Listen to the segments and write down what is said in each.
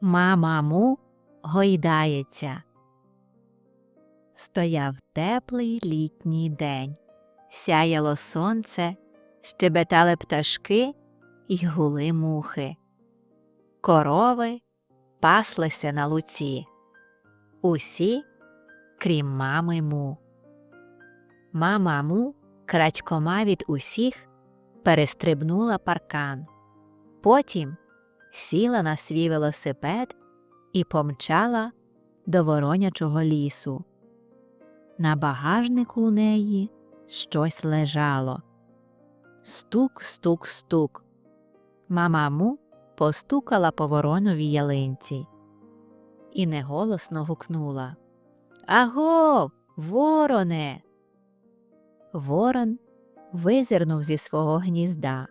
Мама му гойдається. Стояв теплий літній день. Сяяло сонце, щебетали пташки і гули мухи. Корови паслися на луці. Усі, крім мами му. Мама му крадькома від усіх перестрибнула паркан. Потім сіла на свій велосипед і помчала до воронячого лісу. На багажнику у неї щось лежало. Стук, стук, стук. Мама му постукала по вороновій ялинці і неголосно гукнула Агов, вороне. Ворон визирнув зі свого гнізда.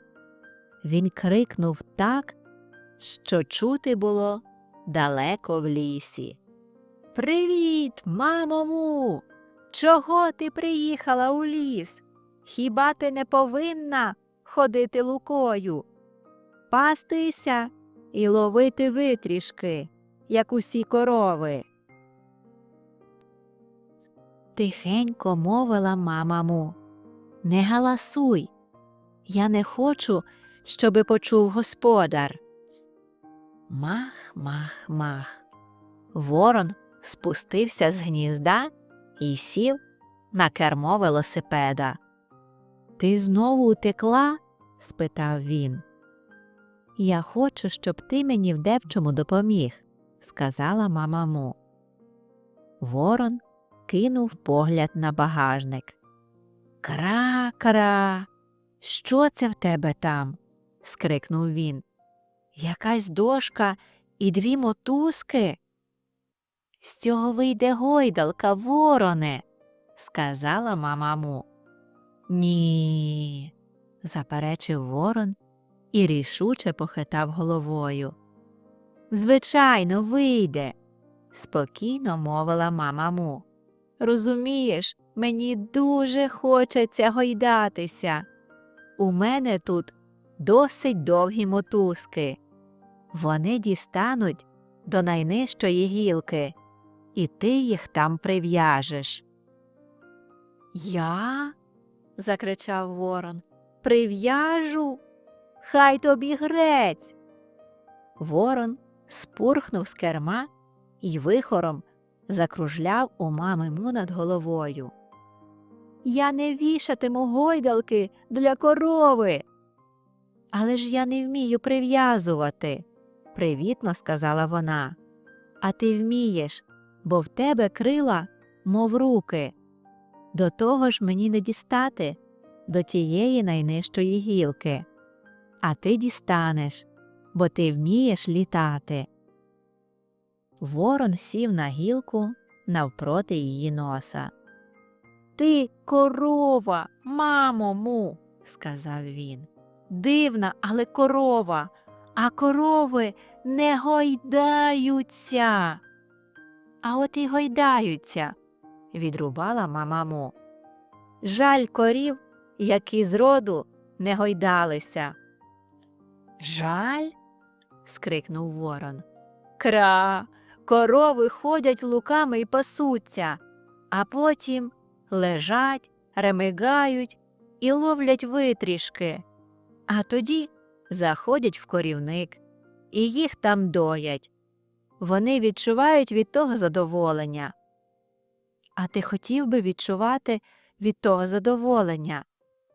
Він крикнув так, що чути було далеко в лісі. Привіт, мамо! Чого ти приїхала у ліс? Хіба ти не повинна ходити лукою? Пастися і ловити витрішки, як усі корови. Тихенько мовила мама. Не галасуй. Я не хочу, щоби почув господар. Мах, мах, мах. Ворон спустився з гнізда і сів на кермо велосипеда. Ти знову утекла? спитав він. Я хочу, щоб ти мені в девчому допоміг, сказала мама му. Ворон кинув погляд на багажник. Кра, кра. Що це в тебе там? скрикнув він. Якась дошка і дві мотузки. З цього вийде гойдалка, вороне, сказала мама му. Ні, заперечив ворон і рішуче похитав головою. Звичайно, вийде, спокійно мовила мама му. Розумієш, мені дуже хочеться гойдатися. У мене тут досить довгі мотузки. Вони дістануть до найнижчої гілки, і ти їх там прив'яжеш. Я? закричав ворон. Прив'яжу? Хай тобі грець. Ворон спурхнув з керма і вихором закружляв у мами му над головою. Я не вішатиму гойдалки для корови. Але ж я не вмію прив'язувати, привітно сказала вона. А ти вмієш, бо в тебе крила, мов руки. До того ж мені не дістати до тієї найнижчої гілки. А ти дістанеш, бо ти вмієш літати. Ворон сів на гілку навпроти її носа. Ти корова, мамо му, сказав він. Дивна, але корова, а корови не гойдаються. А от і гойдаються, відрубала мама му. Жаль корів, які зроду не гойдалися. Жаль? скрикнув ворон. Кра, корови ходять луками і пасуться, а потім лежать, ремигають і ловлять витрішки, а тоді заходять в корівник і їх там доять. Вони відчувають від того задоволення. А ти хотів би відчувати від того задоволення?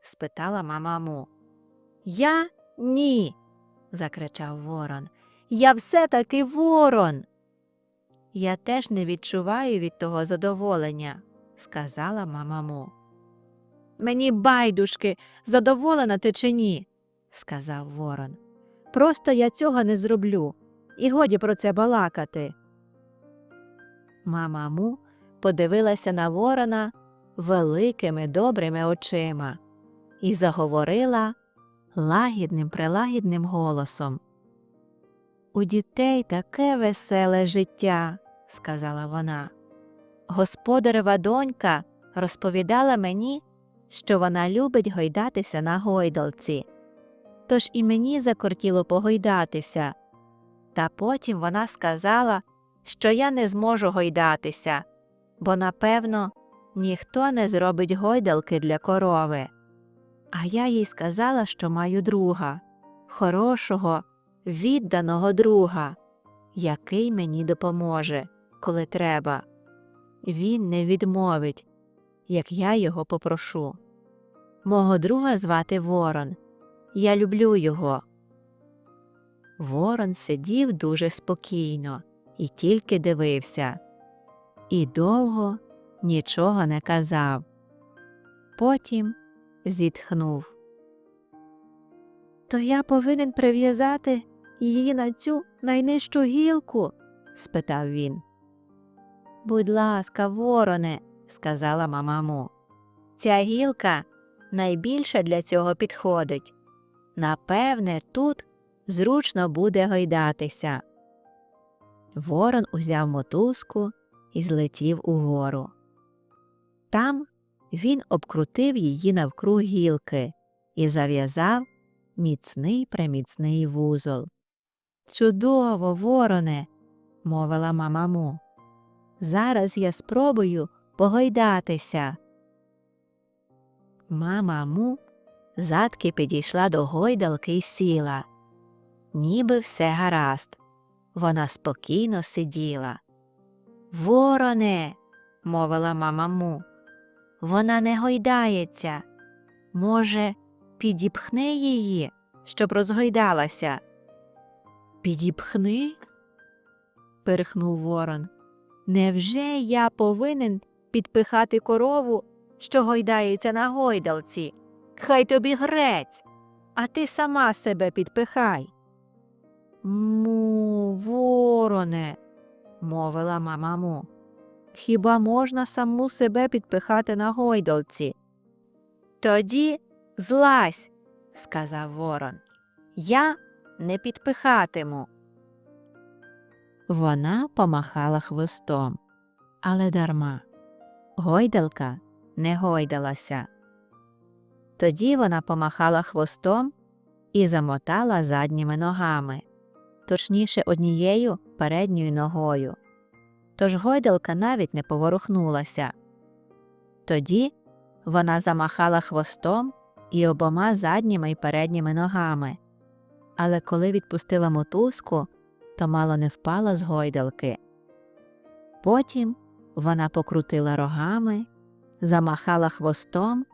спитала мама му. Я ні. закричав ворон. Я все таки ворон. Я теж не відчуваю від того задоволення, сказала мама му. Мені байдужки, задоволена ти чи ні, сказав ворон. Просто я цього не зроблю, і годі про це балакати. Мама му подивилася на ворона великими добрими очима і заговорила лагідним прилагідним голосом. У дітей таке веселе життя, сказала вона. Господарева донька розповідала мені, що вона любить гойдатися на гойдалці. Тож і мені закортіло погойдатися. Та потім вона сказала, що я не зможу гойдатися, бо, напевно, ніхто не зробить гойдалки для корови. А я їй сказала, що маю друга, хорошого, відданого друга, який мені допоможе, коли треба. Він не відмовить, як я його попрошу. Мого друга звати Ворон. Я люблю його. Ворон сидів дуже спокійно і тільки дивився, і довго нічого не казав. Потім зітхнув. То я повинен прив'язати її на цю найнижчу гілку? спитав він. Будь ласка, вороне, сказала мамаму. Ця гілка найбільше для цього підходить. Напевне, тут зручно буде гойдатися. Ворон узяв мотузку і злетів угору. Там він обкрутив її навкруг гілки і зав'язав міцний приміцний вузол. Чудово, вороне, мовила мама му. Зараз я спробую погойдатися. Мама му задки підійшла до гойдалки й сіла. Ніби все гаразд. Вона спокійно сиділа. Вороне, мовила мама му. Вона не гойдається. Може, підіпхне її, щоб розгойдалася. Підіпхни? пирхнув ворон. Невже я повинен підпихати корову, що гойдається на гойдалці? Хай тобі грець, а ти сама себе підпихай. Му, вороне, мовила мама му. Хіба можна саму себе підпихати на гойдалці? Тоді злазь, сказав ворон. Я не підпихатиму. Вона помахала хвостом, але дарма. Гойдалка не гойдалася. Тоді вона помахала хвостом і замотала задніми ногами, точніше однією передньою ногою. Тож гойдалка навіть не поворухнулася. Тоді вона замахала хвостом і обома задніми й передніми ногами. Але коли відпустила мотузку, то мало не впала з гойдалки. Потім вона покрутила рогами, замахала хвостом,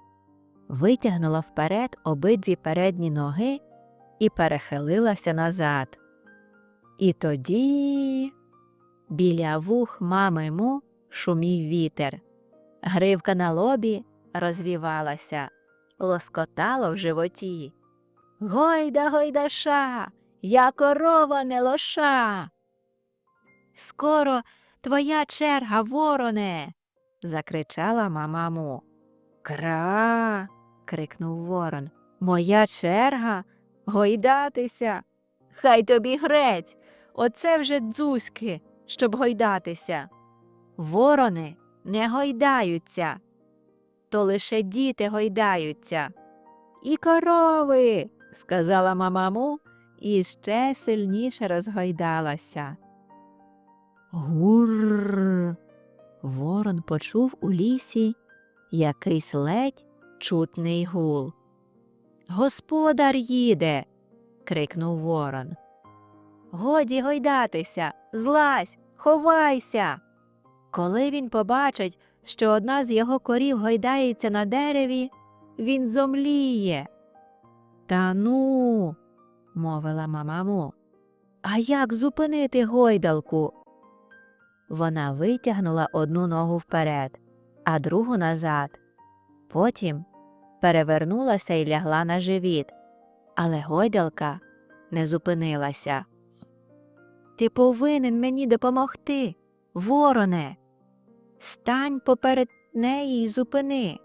витягнула вперед обидві передні ноги і перехилилася назад. І тоді біля вух мами му шумів вітер. Гривка на лобі розвівалася, лоскотало в животі. Гойда, гойдаша, я корова не лоша. Скоро твоя черга, вороне. закричала мама му. Кра. Крикнув ворон. Моя черга гойдатися. Хай тобі грець. Оце вже дзузьки, щоб гойдатися. Ворони не гойдаються, то лише діти гойдаються. І корови, сказала мама му і ще сильніше розгойдалася. Гурр. Ворон почув у лісі якийсь ледь чутний гул. Господар їде. крикнув ворон. Годі гойдатися, злазь, ховайся. Коли він побачить, що одна з його корів гойдається на дереві, він зомліє. Та ну, мовила мама му. А як зупинити гойдалку? Вона витягнула одну ногу вперед, а другу назад. Потім перевернулася і лягла на живіт, але гойдалка не зупинилася. Ти повинен мені допомогти, вороне. Стань поперед неї і зупини.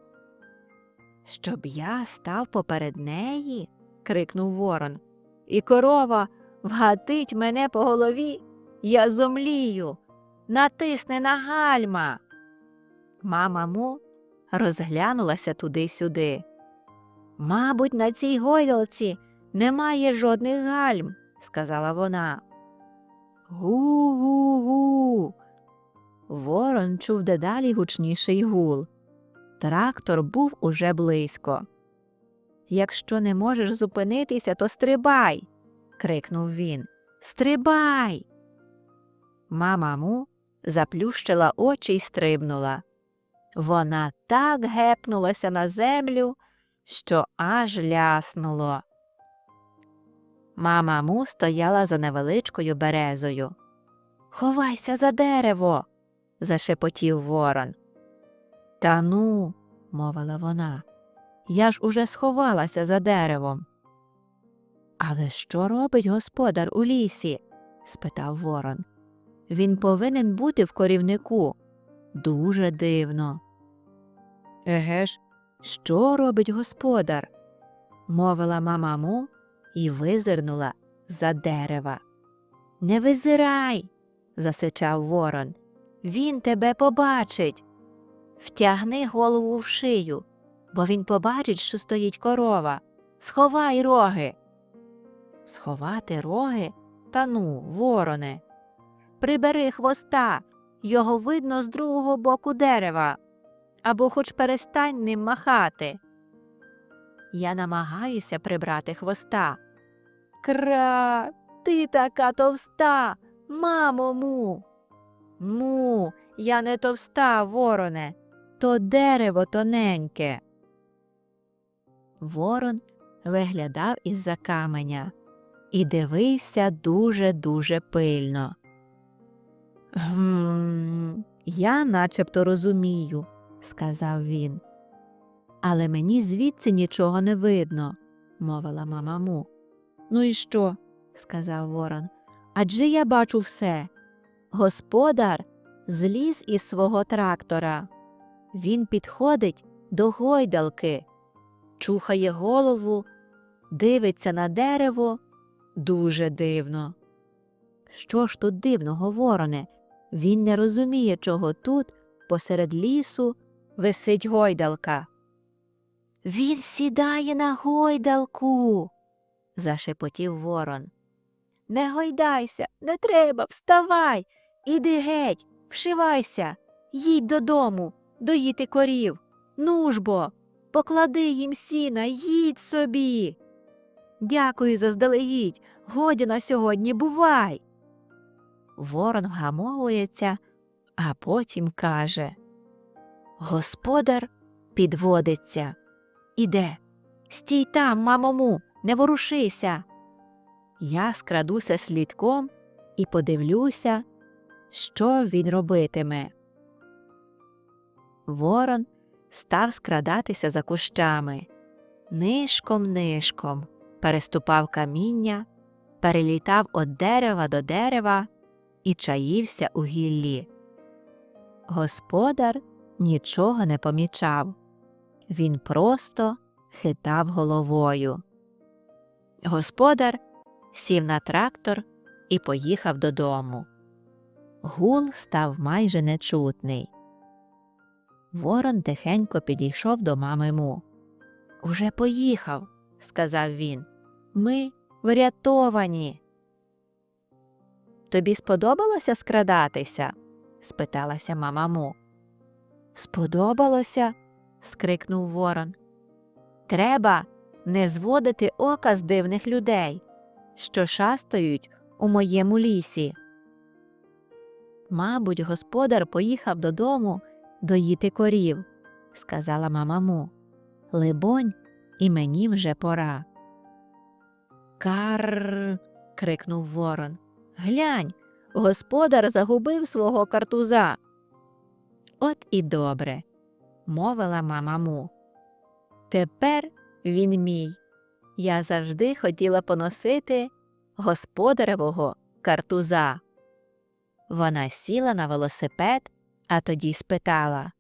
Щоб я став поперед неї? крикнув ворон. І корова вгатить мене по голові, я зомлію. Натисни на гальма. Мама му розглянулася туди-сюди. Мабуть, на цій гойдалці немає жодних гальм, сказала вона. Гу-гу-гу. Ворон чув дедалі гучніший гул. Трактор був уже близько. Якщо не можеш зупинитися, то стрибай. крикнув він. Стрибай. Мама му заплющила очі й стрибнула. Вона так гепнулася на землю, що аж ляснуло. Мама му стояла за невеличкою березою. Ховайся за дерево. зашепотів ворон. Та ну, мовила вона. Я ж уже сховалася за деревом. Але що робить господар у лісі? спитав ворон. Він повинен бути в корівнику. Дуже дивно. Еге ж, що робить господар? мовила мама му і визирнула за дерева. Не визирай, засичав ворон. Він тебе побачить. Втягни голову в шию, бо він побачить, що стоїть корова. Сховай роги. Сховати роги? Та ну, вороне. Прибери хвоста, його видно з другого боку дерева. Або хоч перестань ним махати. Я намагаюся прибрати хвоста. Кра, ти така товста, мамо му. Му, я не товста, вороне, то дерево тоненьке. Ворон виглядав із-за каменя і дивився дуже-дуже пильно. Гм, я начебто розумію, сказав він. Але мені звідси нічого не видно, мовила мама му. Ну і що? сказав ворон. Адже я бачу все. Господар зліз із свого трактора. Він підходить до гойдалки, чухає голову, дивиться на дерево. Дуже дивно. Що ж тут дивного, вороне? Він не розуміє, чого тут, посеред лісу, висить гойдалка. Він сідає на гойдалку, зашепотів ворон. Не гойдайся, не треба, вставай, іди геть, вшивайся, їдь додому, доїти корів. Ну ж бо, поклади їм сіна, їдь собі. Дякую заздалегідь, годі на сьогодні бувай. Ворон вгамовується, а потім каже Господар підводиться. Іде. Стій там, мамому, не ворушися. Я скрадуся слідком і подивлюся, що він робитиме. Ворон став скрадатися за кущами. Нишком нишком переступав каміння, перелітав від дерева до дерева і чаївся у гіллі. Господар нічого не помічав. Він просто хитав головою. Господар сів на трактор і поїхав додому. Гул став майже нечутний. Ворон тихенько підійшов до мами му. Уже поїхав, сказав він. Ми врятовані. Тобі сподобалося скрадатися? спиталася мама му. Сподобалося? скрикнув ворон. Треба не зводити ока з дивних людей, що шастають у моєму лісі. Мабуть, господар поїхав додому доїти корів, сказала мама му. Либонь, і мені вже пора. Кар. крикнув ворон. Глянь, господар загубив свого картуза. От і добре, мовила мама му. Тепер він мій. Я завжди хотіла поносити господаревого картуза. Вона сіла на велосипед, а тоді спитала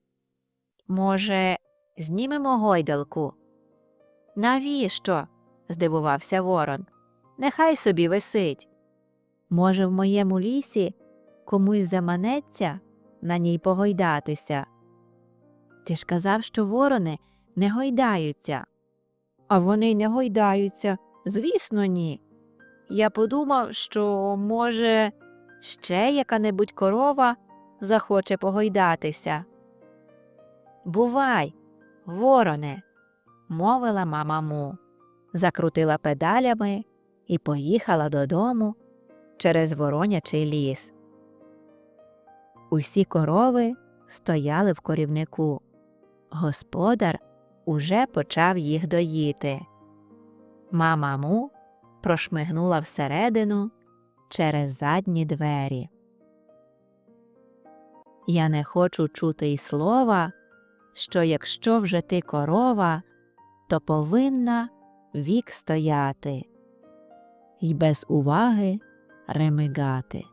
Може, знімемо гойдалку? Навіщо? здивувався ворон. Нехай собі висить. Може, в моєму лісі комусь заманеться на ній погойдатися. Ти ж казав, що ворони не гойдаються. А вони не гойдаються. Звісно, ні. Я подумав, що, може, ще яка-небудь корова захоче погойдатися. Бувай, вороне, мовила мама му, закрутила педалями і поїхала додому через воронячий ліс. Усі корови стояли в корівнику. Господар уже почав їх доїти. Мама му прошмигнула всередину через задні двері. Я не хочу чути й слова, що якщо вже ти корова, то повинна вік стояти й без уваги ремигати.